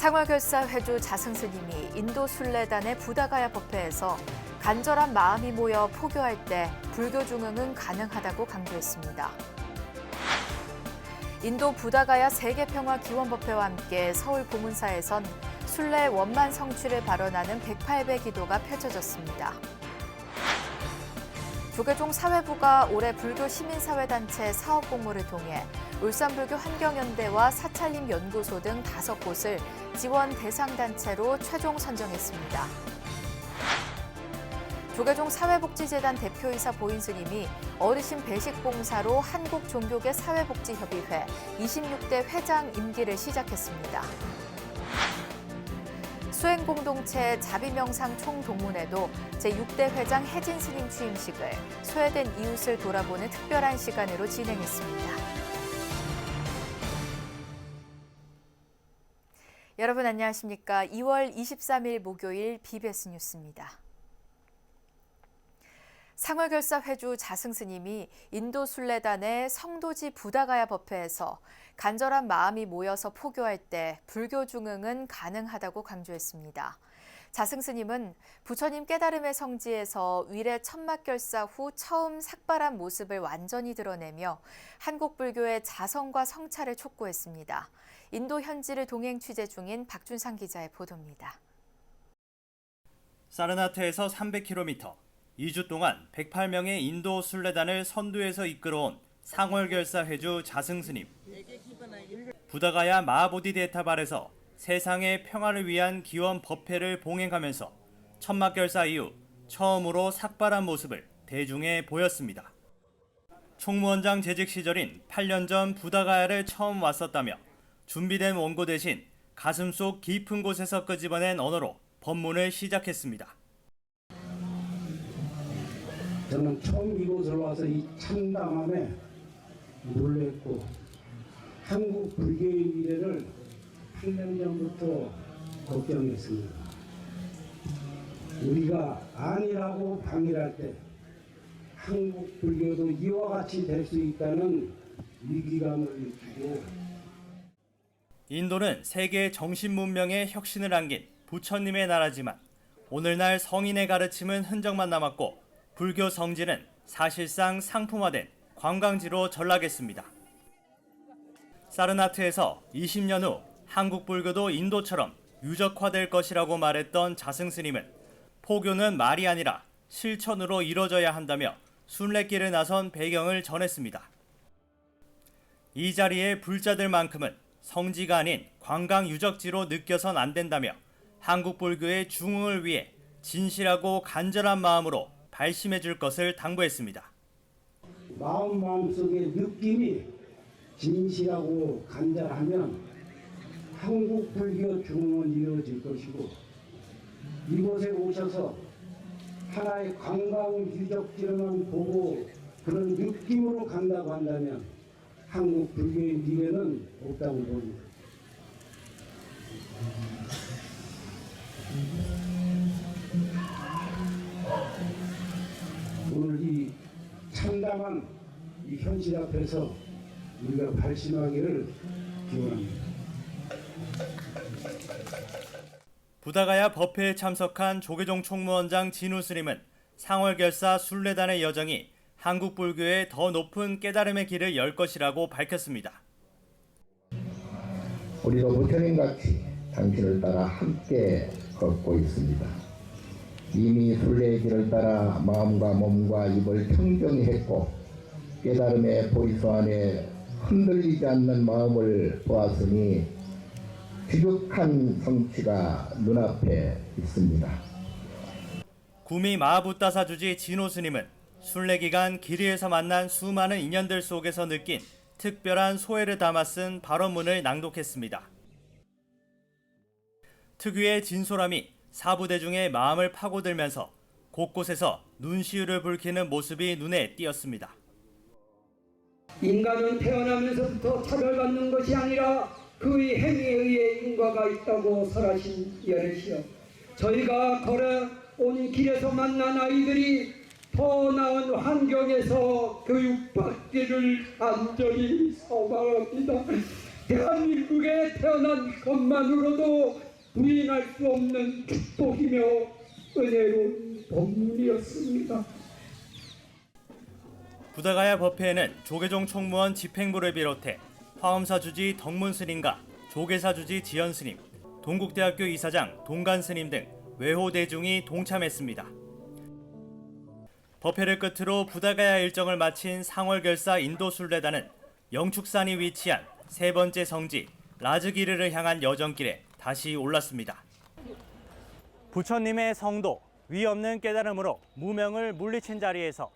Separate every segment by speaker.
Speaker 1: 상월결사 회주 자승스님이 인도 순례단의 부다가야 법회에서 간절한 마음이 모여 포교할 때 불교 중흥은 가능하다고 강조했습니다. 인도 부다가야 세계평화기원법회와 함께 서울 보문사에선 순례 원만 성취를 발언하는 108배 기도가 펼쳐졌습니다. 조계종 사회부가 올해 불교 시민사회단체 사업 공모를 통해 울산불교 환경연대와 사찰림 연구소 등 다섯 곳을 지원 대상 단체로 최종 선정했습니다. 조계종 사회복지재단 대표이사 보인스님이 어르신 배식 봉사로 한국종교계 사회복지협의회 26대 회장 임기를 시작했습니다. 수행공동체 자비명상 총동문회도 제6대 회장 혜진 스님 취임식을 소외된 이웃을 돌아보는 특별한 시간으로 진행했습니다. 여러분 안녕하십니까? 2월 23일 목요일 BBS 뉴스입니다. 상월결사 회주 자승스님이 인도 순례단의 성도지 부다가야 법회에서 간절한 마음이 모여서 포교할 때 불교 중흥은 가능하다고 강조했습니다. 자승스님은 부처님 깨달음의 성지에서 위례 천막결사 후 처음 삭발한 모습을 완전히 드러내며 한국 불교의 자성과 성찰을 촉구했습니다. 인도 현지를 동행 취재 중인 박준상 기자의 보도입니다.
Speaker 2: 사르나트에서 300km, 2주 동안 108명의 인도 순례단을 선두에서 이끌어온 상월결사 회주 자승스님. 부다가야 마하보디 데타발에서 세상의 평화를 위한 기원 법회를 봉행하면서 천막결사 이후 처음으로 삭발한 모습을 대중에 보였습니다. 총무원장 재직 시절인 8년 전 부다가야를 처음 왔었다며 준비된 원고 대신 가슴 속 깊은 곳에서 끄집어낸 언어로 법문을 시작했습니다.
Speaker 3: 저는 처음 이곳을 와서 이 참담함에 놀랬고 한국 불교의 미래를 8년 전부터 걱정했습니다. 우리가 아니라고 방일할 때 한국 불교도 이와 같이 될 수 있다는 위기감을 느끼고
Speaker 2: 인도는 세계 정신 문명의 혁신을 안긴 부처님의 나라지만 오늘날 성인의 가르침은 흔적만 남았고 불교 성지는 사실상 상품화된 관광지로 전락했습니다. 사르나트에서 20년 후 한국 불교도 인도처럼 유적화될 것이라고 말했던 자승 스님은 포교는 말이 아니라 실천으로 이뤄져야 한다며 순례길을 나선 배경을 전했습니다. 이 자리에 불자들만큼은 성지가 아닌 관광 유적지로 느껴선 안 된다며 한국 불교의 중흥을 위해 진실하고 간절한 마음으로 발심해 줄 것을 당부했습니다.
Speaker 3: 마음 마음속의 느낌이 진실하고 간절하면 한국 불교 중흥은 이루어질 것이고 이곳에 오셔서 하나의 관광 유적지로만 보고 그런 느낌으로 간다고 한다면 한국 불교의 미래는 없다고 봅니다. 오늘 이 참담한 이 현실 앞에서 우리가 발심하기를 기원합니다.
Speaker 2: 부다가야 법회에 참석한 조계종 총무원장 진우 스님은 상월결사 순례단의 여정이 한국 불교의 더 높은 깨달음의 길을 열 것이라고 밝혔습니다.
Speaker 4: 우리도 부처님 같이 당신을 따라 함께 걷고 있습니다. 이미 순례의 길을 따라 마음과 몸과 입을 청정히 했고 깨달음의 보이소 안에 흔들리지 않는 마음을 보았으니 귀족한 성취가 눈앞에 있습니다.
Speaker 2: 구미 마하붓다사주지 진호 스님은 순례 기간 길이에서 만난 수많은 인연들 속에서 느낀 특별한 소회를 담아 쓴 발언문을 낭독했습니다. 특유의 진솔함이 사부대중의 마음을 파고들면서 곳곳에서 눈시울을 붉히는 모습이 눈에 띄었습니다.
Speaker 5: 인간은 태어나면서부터 차별받는 것이 아니라 그의 행위에 의해 인과가 있다고 설하신 여럿이여 저희가 걸어온 길에서 만난 아이들이 더 나은 환경에서 교육받기를 간절히 소망합니다. 대한민국에 태어난 것만으로도 부인할 수 없는 축복이며 은혜로운 법문이었습니다.
Speaker 2: 부다가야 법회에는 조계종 총무원 집행부를 비롯해 화엄사 주지 덕문 스님과 조계사 주지 지연 스님, 동국대학교 이사장 동간 스님 등 외호 대중이 동참했습니다. 법회를 끝으로 부다가야 일정을 마친 상월결사 인도순례단은 영축산이 위치한 세 번째 성지 라즈기르를 향한 여정길에 다시 올랐습니다. 부처님의 성도 위 없는 깨달음으로 무명을 물리친 자리에서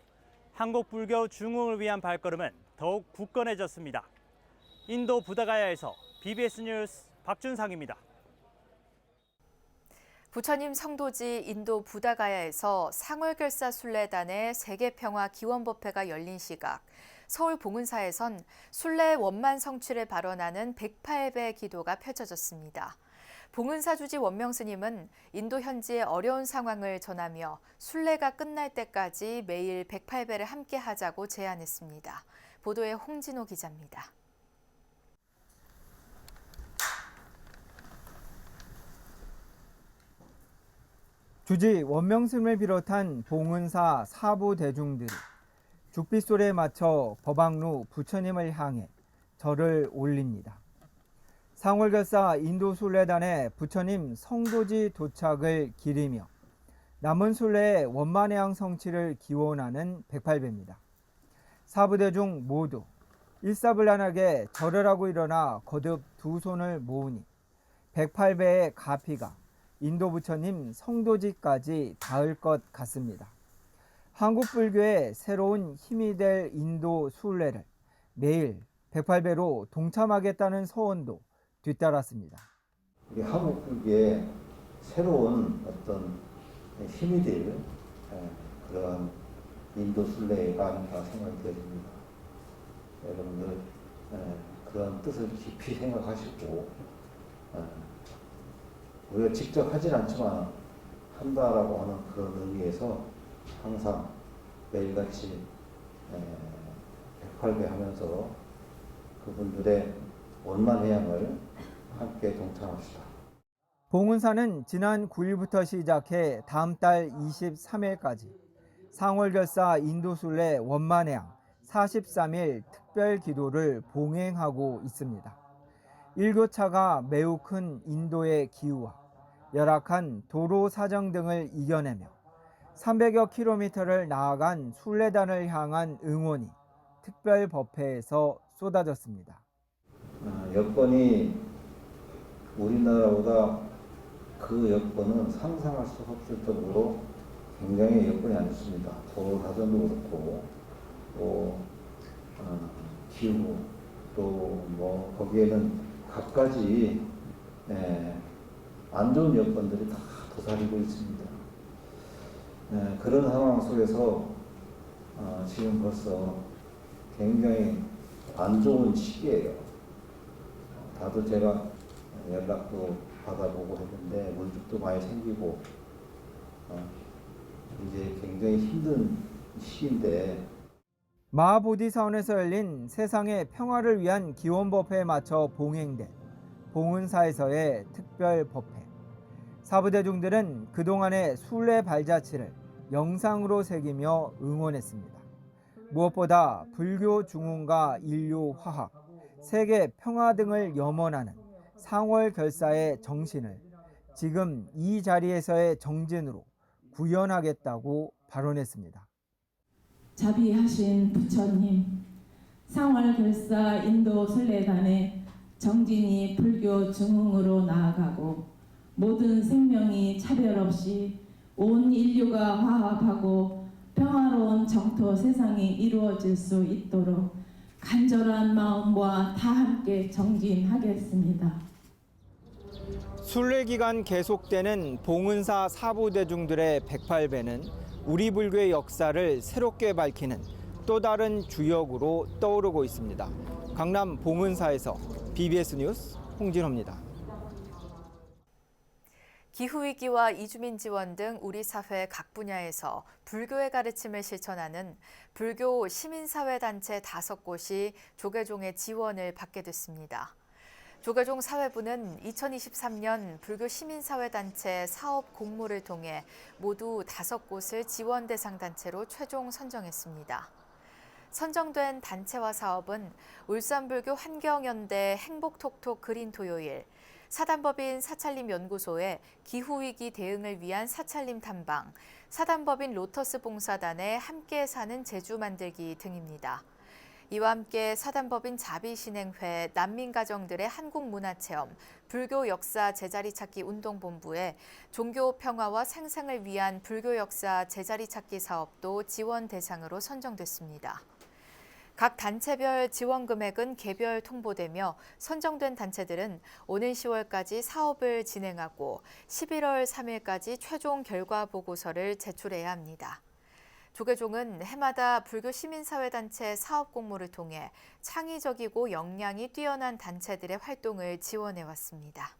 Speaker 2: 한국 불교 중흥을 위한 발걸음은 더욱 굳건해졌습니다. 인도 부다가야에서 BBS 뉴스 박준상입니다.
Speaker 1: 부처님 성도지 인도 부다가야에서 상월결사 순례단의 세계평화 기원법회가 열린 시각 서울 봉은사에선 순례 원만 성취를 발언하는 108배 기도가 펼쳐졌습니다. 봉은사 주지 원명 스님은 인도 현지의 어려운 상황을 전하며 순례가 끝날 때까지 매일 108배를 함께 하자고 제안했습니다. 보도에 홍진호 기자입니다.
Speaker 6: 주지 원명스님을 비롯한 봉은사 사부 대중들이 죽빗소리에 맞춰 법왕루 부처님을 향해 절을 올립니다. 상월결사 인도순례단의 부처님 성도지 도착을 기리며 남은 순례의 원만해양 성취를 기원하는 108배입니다. 사부대중 모두 일사불란하게 절을 하고 일어나 거듭 두 손을 모으니 108배의 가피가 인도 부처님 성도지까지 닿을 것 같습니다. 한국 불교의 새로운 힘이 될 인도 순례를 매일 108배로 동참하겠다는 서원도 뒤따랐습니다.
Speaker 7: 우리 한국 불교의 새로운 어떤 힘이 될 에, 그런 인도 순례가 아닌가 생각이 됩니다. 여러분들 에, 그런 뜻을 깊이 생각하시고 에, 우리가 직접 하진 않지만 한다라고 하는 그런 의미에서 항상 매일같이 108배 하면서 그분들의 원만해양을 함께 동참합시다.
Speaker 6: 봉은사는 지난 9일부터 시작해 다음 달 23일까지 상월결사 인도순례 원만해양 43일 특별 기도를 봉행하고 있습니다. 일교차가 매우 큰 인도의 기후와 열악한 도로 사정 등을 이겨내며 300여 킬로미터를 나아간 순례단을 향한 응원이 특별 법회에서 쏟아졌습니다.
Speaker 7: 어, 여건이 우리나라보다 그 여건은 상상할 수 없을 정도로 굉장히 여건이 안 좋습니다. 도로 사정도 그렇고 또 어, 기후 또 뭐 거기에는 갖가지 예, 안 좋은 여건들이 다 도사리고 있습니다. 예, 그런 상황 속에서 어, 지금 벌써 굉장히 안 좋은 시기예요. 다들 제가 연락도 받아보고 했는데 물집도 많이 생기고 어, 이제 굉장히 힘든 시기인데
Speaker 6: 마하보디 사원에서 열린 세상의 평화를 위한 기원 법회에 맞춰 봉행된 봉은사에서의 특별 법회. 사부대중들은 그동안의 순례 발자취를 영상으로 새기며 응원했습니다. 무엇보다 불교 중흥과 인류 화학, 세계 평화 등을 염원하는 상월 결사의 정신을 지금 이 자리에서의 정진으로 구현하겠다고 발언했습니다.
Speaker 8: 자비하신 부처님, 상월 결사 인도 순례단의 정진이 불교 중흥으로 나아가고 모든 생명이 차별 없이 온 인류가 화합하고 평화로운 정토 세상이 이루어질 수 있도록 간절한 마음과 다 함께 정진하겠습니다.
Speaker 6: 순례 기간 계속되는 봉은사 사부대중들의 108배는 우리 불교의 역사를 새롭게 밝히는 또 다른 주역으로 떠오르고 있습니다. 강남 봉은사에서 BBS 뉴스 홍진호입니다.
Speaker 1: 기후위기와 이주민 지원 등 우리 사회 각 분야에서 불교의 가르침을 실천하는 불교 시민사회단체 다섯 곳이 조계종의 지원을 받게 됐습니다. 조계종 사회부는 2023년 불교 시민사회단체 사업 공모를 통해 모두 다섯 곳을 지원 대상 단체로 최종 선정했습니다. 선정된 단체와 사업은 울산불교 환경연대 행복톡톡 그린 토요일, 사단법인 사찰림 연구소의 기후위기 대응을 위한 사찰림 탐방, 사단법인 로터스 봉사단의 함께 사는 제주 만들기 등입니다. 이와 함께 사단법인 자비신행회 난민가정들의 한국문화체험, 불교 역사 제자리 찾기 운동본부의 종교 평화와 생생을 위한 불교 역사 제자리 찾기 사업도 지원 대상으로 선정됐습니다. 각 단체별 지원 금액은 개별 통보되며 선정된 단체들은 오는 10월까지 사업을 진행하고 11월 3일까지 최종 결과 보고서를 제출해야 합니다. 조계종은 해마다 불교 시민사회단체 사업 공모를 통해 창의적이고 역량이 뛰어난 단체들의 활동을 지원해왔습니다.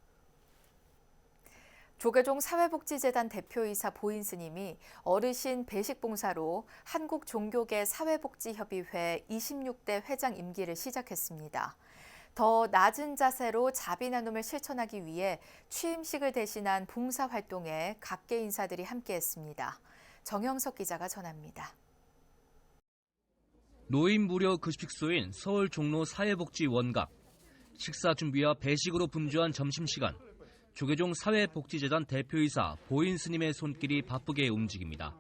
Speaker 1: 조계종 사회복지재단 대표이사 보인 스님이 어르신 배식봉사로 한국종교계 사회복지협의회 26대 회장 임기를 시작했습니다. 더 낮은 자세로 자비 나눔을 실천하기 위해 취임식을 대신한 봉사활동에 각계 인사들이 함께했습니다. 정영석 기자가 전합니다.
Speaker 9: 노인 무료 급식소인 서울 종로 사회복지 원각. 식사 준비와 배식으로 분주한 점심시간. 조계종 사회복지재단 대표이사 보인 스님의 손길이 바쁘게 움직입니다.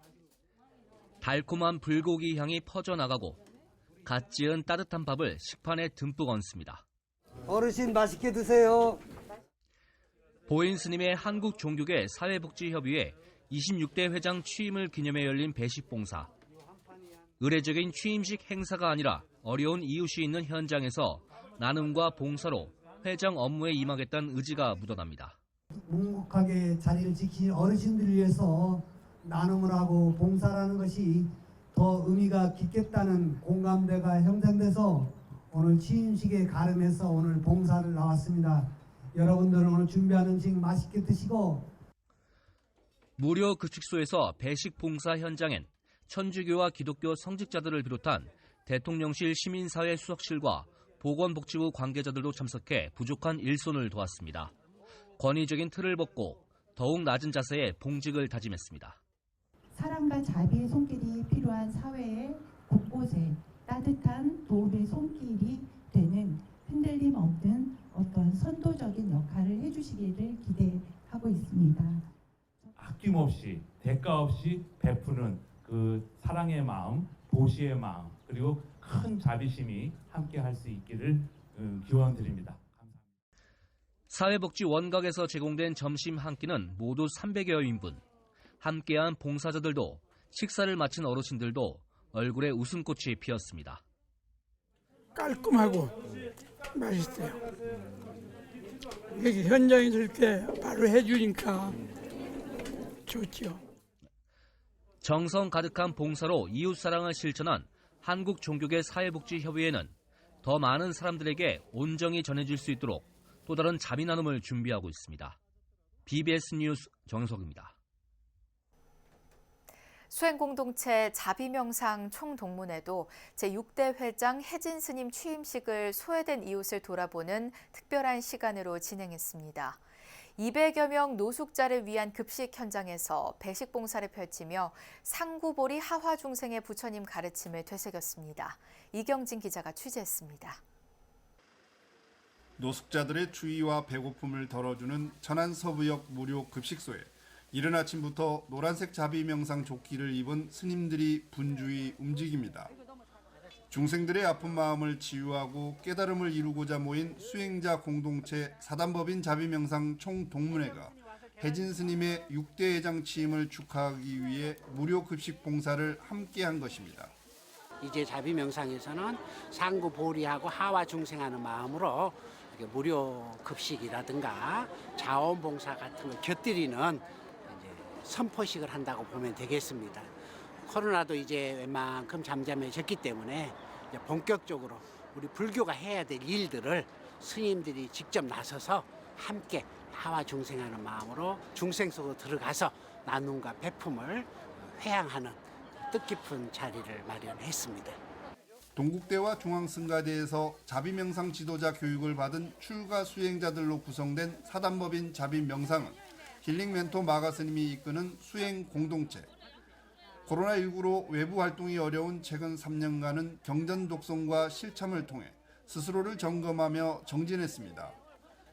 Speaker 9: 달콤한 불고기 향이 퍼져나가고 갓 지은 따뜻한 밥을 식판에 듬뿍 얹습니다.
Speaker 5: 어르신 맛있게 드세요.
Speaker 9: 보인 스님의 한국 종교계 사회복지협의회 26대 회장 취임을 기념해 열린 배식 봉사. 의례적인 취임식 행사가 아니라 어려운 이웃이 있는 현장에서 나눔과 봉사로 회장 업무에 임하겠다는 의지가 묻어납니다.
Speaker 10: 묵묵하게 자리를 지킨 어르신들을 위해서 나눔을 하고 봉사라는 것이 더 의미가 깊겠다는 공감대가 형성돼서 오늘 취임식에 가름해서 오늘 봉사를 나왔습니다. 여러분들은 오늘 준비한 음식 맛있게 드시고
Speaker 9: 무료 급식소에서 배식 봉사 현장엔 천주교와 기독교 성직자들을 비롯한 대통령실 시민사회 수석실과 보건복지부 관계자들도 참석해 부족한 일손을 도왔습니다. 권위적인 틀을 벗고 더욱 낮은 자세에 봉직을 다짐했습니다.
Speaker 8: 사랑과 자비의 손길이 필요한 사회의 곳곳에 따뜻한 도움의 손길이 되는 흔들림 없는 어떤 선도적인 역할을 해주시기를 기대하고 있습니다.
Speaker 11: 아낌없이 대가 없이 베푸는 그 사랑의 마음, 보시의 마음, 그리고 큰 자비심이 함께 할 수 있기를 음, 기원드립니다. 감사합니다.
Speaker 9: 사회복지 원각에서 제공된 점심 한 끼는 모두 300여 인분. 함께한 봉사자들도 식사를 마친 어르신들도 얼굴에 웃음꽃이 피었습니다.
Speaker 10: 깔끔하고 맛있어요. 여기 현장에 있을 때 바로 해주니까 좋죠.
Speaker 9: 정성 가득한 봉사로 이웃 사랑을 실천한 한국 종교계 사회복지협의회는 더 많은 사람들에게 온정이 전해질 수 있도록 또 다른 자비 나눔을 준비하고 있습니다. BBS 뉴스 정석입니다.
Speaker 1: 수행공동체 자비명상 총동문회도 제6대 회장 혜진 스님 취임식을 소외된 이웃을 돌아보는 특별한 시간으로 진행했습니다. 200여 명 노숙자를 위한 급식 현장에서 배식 봉사를 펼치며 상구보리 하화 중생의 부처님 가르침을 되새겼습니다. 이경진 기자가 취재했습니다.
Speaker 12: 노숙자들의 추위와 배고픔을 덜어주는 천안 서부역 무료 급식소에 이른 아침부터 노란색 자비 명상 조끼를 입은 스님들이 분주히 움직입니다. 중생들의 아픈 마음을 치유하고 깨달음을 이루고자 모인 수행자 공동체 사단법인 자비명상 총동문회가 혜진 스님의 6대 회장 취임을 축하하기 위해 무료 급식 봉사를 함께 한 것입니다.
Speaker 13: 이제 자비 명상에서는 상구 보리하고 하와 중생하는 마음으로 무료 급식이라든가 자원봉사 같은 걸 곁들이는 선포식을 한다고 보면 되겠습니다. 코로나도 이제 웬만큼 잠잠해졌기 때문에 이제 본격적으로 우리 불교가 해야 될 일들을 스님들이 직접 나서서 함께 하와 중생하는 마음으로 중생 속으로 들어가서 나눔과 배품을 회양하는 뜻깊은 자리를 마련했습니다.
Speaker 12: 동국대와 중앙승가대에서 자비명상 지도자 교육을 받은 출가 수행자들로 구성된 사단법인 자비명상은 힐링 멘토 마가 스님이 이끄는 수행 공동체. 코로나19로 외부 활동이 어려운 최근 3년간은 경전 독성과 실참을 통해 스스로를 점검하며 정진했습니다.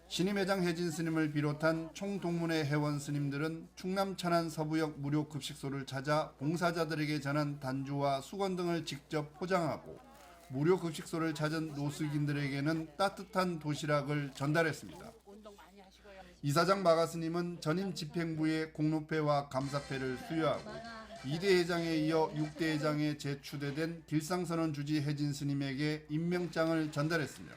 Speaker 12: 신임 회장 혜진 스님을 비롯한 총동문회 회원 스님들은 충남 천안 서부역 무료 급식소를 찾아 봉사자들에게 전한 단주와 수건 등을 직접 포장하고 무료 급식소를 찾은 노숙인들에게는 따뜻한 도시락을 전달했습니다. 이사장 마가 스님은 전임 집행부의 공로패와 감사패를 수여하고 2대 회장에 이어 6대 회장에 재추대된 길상선언 주지 혜진 스님에게 임명장을 전달했으며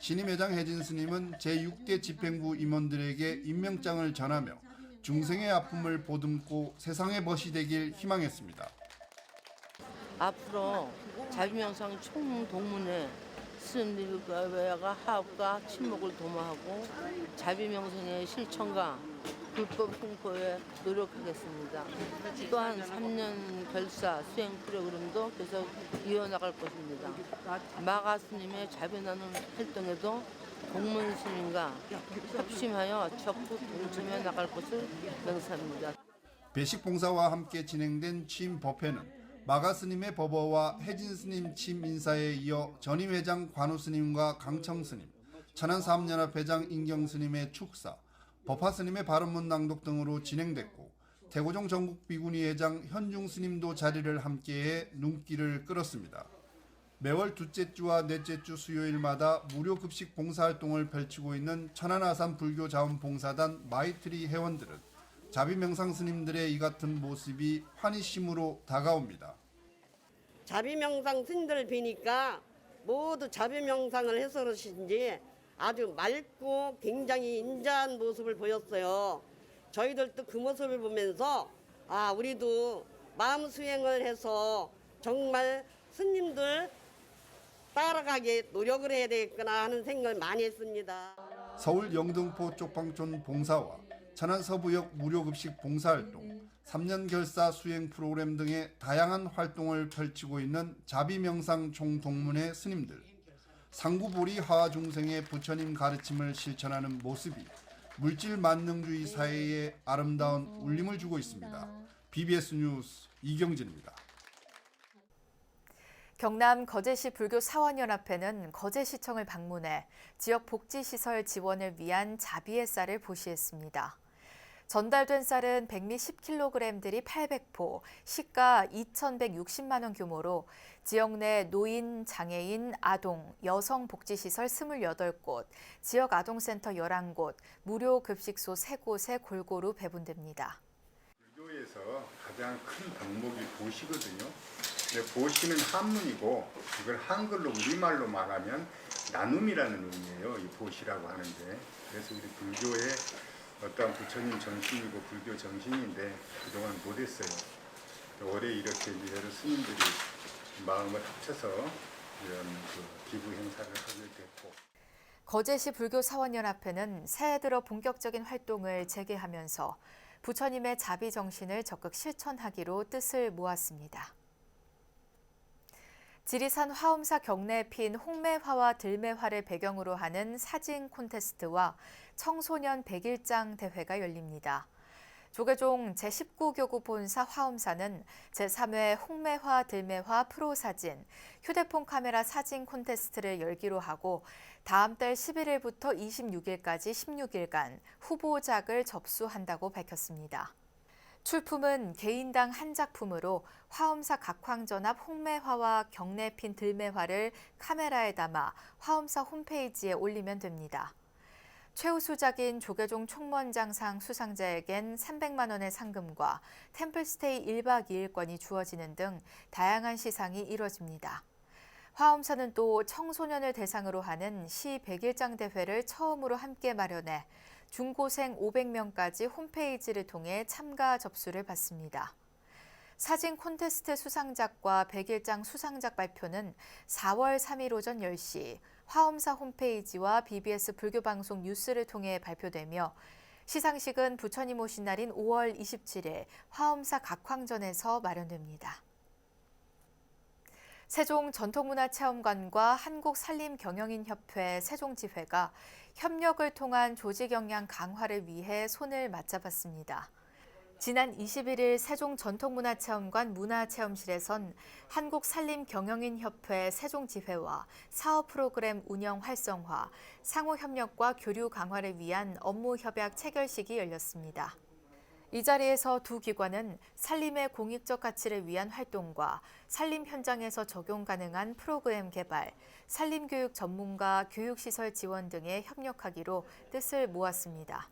Speaker 12: 신임 회장 혜진 스님은 제6대 집행부 임원들에게 임명장을 전하며 중생의 아픔을 보듬고 세상의 벗이 되길 희망했습니다.
Speaker 14: 앞으로 자비명상 총동문회 스님들과 하업과 친목을 도모하고 자비명상의 실천과 불법 홍보에 노력하겠습니다. 또한 3년 결사 수행 프로그램도 계속 이어나갈 것입니다. 마가 스님의 자비 나눔 활동에도 공문 스님과 협심하여 적극 동참해 나갈 것을 명사합니다.
Speaker 12: 배식 봉사와 함께 진행된 취임 법회는 마가 스님의 법어와 혜진 스님 취임 인사에 이어 전임 회장 관우 스님과 강청 스님, 천안 사업연합 회장 인경 스님의 축사, 법화 스님의 발언문 낭독 등으로 진행됐고 태고종 전국 비구니 회장 현중 스님도 자리를 함께해 눈길을 끌었습니다. 매월 둘째 주와 넷째 주 수요일마다 무료 급식 봉사 활동을 펼치고 있는 천안 아산 불교 자원봉사단 마이트리 회원들은 자비명상 스님들의 이 같은 모습이 환희심으로 다가옵니다.
Speaker 15: 자비명상 스님들을 뵈니까 모두 자비명상을 해서 그러신지 아주 맑고 굉장히 인자한 모습을 보였어요. 저희들도 그 모습을 보면서 아 우리도 마음 수행을 해서 정말 스님들 따라가게 노력을 해야 되겠구나 하는 생각을 많이 했습니다.
Speaker 12: 서울 영등포 쪽방촌 봉사와 천안 서부역 무료급식 봉사활동, 3년 결사 수행 프로그램 등의 다양한 활동을 펼치고 있는 자비명상 총동문회 스님들. 상구보리 하중생의 부처님 가르침을 실천하는 모습이 물질 만능주의 사회에 아름다운 울림을 주고 있습니다. BBS 뉴스 이경진입니다.
Speaker 1: 경남 거제시 불교 사원연합회는 거제시청을 방문해 지역 복지시설 지원을 위한 자비의 쌀을 보시했습니다. 전달된 쌀은 백미 10kg들이 800포, 시가 2,160만 원 규모로 지역 내 노인, 장애인, 아동, 여성 복지시설 28곳, 지역 아동센터 11곳, 무료 급식소 3곳에 골고루 배분됩니다.
Speaker 16: 불교에서 가장 큰 덕목이 보시거든요. 근데 보시는 한문이고 이걸 한글로 우리말로 말하면 나눔이라는 의미예요. 이 보시라고 하는데 그래서 우리 불교의 어떠한 부처님 정신이고 불교 정신인데 그동안 못했어요. 올해 이렇게 이제 여러 스님들이 마음을 합쳐서 이런 그 기부 행사를 하게 됐고
Speaker 1: 거제시 불교사원연합회는 새해 들어 본격적인 활동을 재개하면서 부처님의 자비 정신을 적극 실천하기로 뜻을 모았습니다. 지리산 화엄사 경내에 핀 홍매화와 들매화를 배경으로 하는 사진 콘테스트와 청소년 백일장 대회가 열립니다. 조계종 제19교구 본사 화엄사는 제3회 홍매화 들매화 프로 사진 휴대폰 카메라 사진 콘테스트를 열기로 하고 다음 달 11일부터 26일까지 16일간 후보작을 접수한다고 밝혔습니다. 출품은 개인당 한 작품으로 화엄사 각황전합 홍매화와 경내핀 들매화를 카메라에 담아 화엄사 홈페이지에 올리면 됩니다. 최우수작인 조계종 총무원장상 수상자에겐 300만 원의 상금과 템플스테이 1박 2일권이 주어지는 등 다양한 시상이 이뤄집니다. 화엄사는 또 청소년을 대상으로 하는 시 100일장 대회를 처음으로 함께 마련해 중고생 500명까지 홈페이지를 통해 참가 접수를 받습니다. 사진 콘테스트 수상작과 100일장 수상작 발표는 4월 3일 오전 10시 화엄사 홈페이지와 BBS 불교방송 뉴스를 통해 발표되며 시상식은 부처님 오신 날인 5월 27일 화엄사 각황전에서 마련됩니다. 세종 전통문화체험관과 한국산림경영인협회 세종지회가 협력을 통한 조직 역량 강화를 위해 손을 맞잡았습니다. 지난 21일 세종 전통문화체험관 문화체험실에선 한국산림경영인협회 세종지회와 사업 프로그램 운영 활성화, 상호 협력과 교류 강화를 위한 업무 협약 체결식이 열렸습니다. 이 자리에서 두 기관은 산림의 공익적 가치를 위한 활동과 산림 현장에서 적용 가능한 프로그램 개발, 산림교육 전문가 교육시설 지원 등에 협력하기로 뜻을 모았습니다.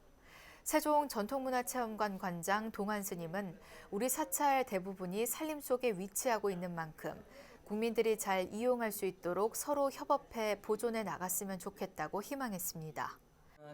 Speaker 1: 세종 전통문화체험관 관장 동환 스님은 우리 사찰 대부분이 산림 속에 위치하고 있는 만큼 국민들이 잘 이용할 수 있도록 서로 협업해 보존해 나갔으면 좋겠다고 희망했습니다.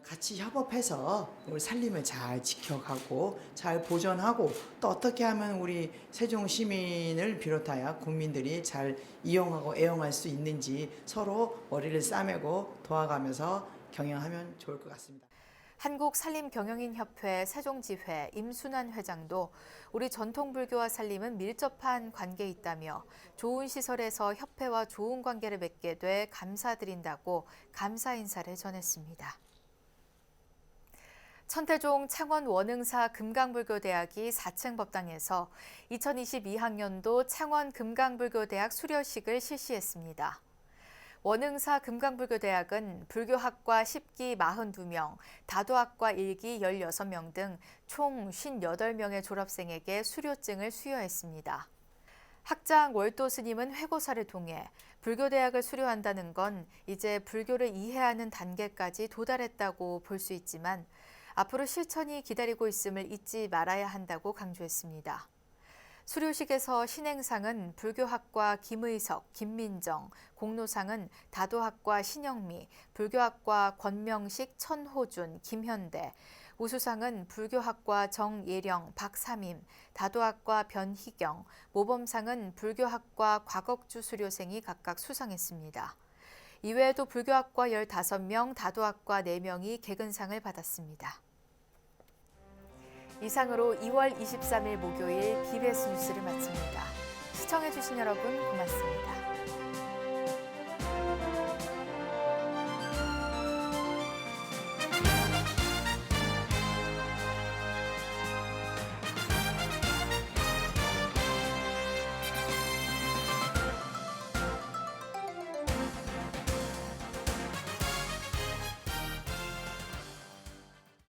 Speaker 17: 같이 협업해서 우리 산림을 잘 지켜가고 잘 보존하고 또 어떻게 하면 우리 세종 시민을 비롯하여 국민들이 잘 이용하고 애용할 수 있는지 서로 머리를 싸매고 도와가면서 경영하면 좋을 것 같습니다.
Speaker 1: 한국산림경영인협회 세종지회 임순환 회장도 우리 전통불교와 산림은 밀접한 관계에 있다며 좋은 시설에서 협회와 좋은 관계를 맺게 돼 감사드린다고 감사 인사를 전했습니다. 천태종 창원 원흥사 금강불교대학이 4층 법당에서 2022학년도 창원 금강불교대학 수료식을 실시했습니다. 원흥사 금강불교대학은 불교학과 10기 42명, 다도학과 1기 16명 등 총 58명의 졸업생에게 수료증을 수여했습니다. 학장 월도 스님은 회고사를 통해 불교대학을 수료한다는 건 이제 불교를 이해하는 단계까지 도달했다고 볼 수 있지만 앞으로 실천이 기다리고 있음을 잊지 말아야 한다고 강조했습니다. 수료식에서 신행상은 불교학과 김의석, 김민정, 공로상은 다도학과 신영미, 불교학과 권명식, 천호준, 김현대, 우수상은 불교학과 정예령, 박삼임, 다도학과 변희경, 모범상은 불교학과 곽억주 수료생이 각각 수상했습니다. 이외에도 불교학과 15명, 다도학과 4명이 개근상을 받았습니다. 이상으로 2월 23일 목요일 BBS 뉴스를 마칩니다. 시청해주신 여러분 고맙습니다.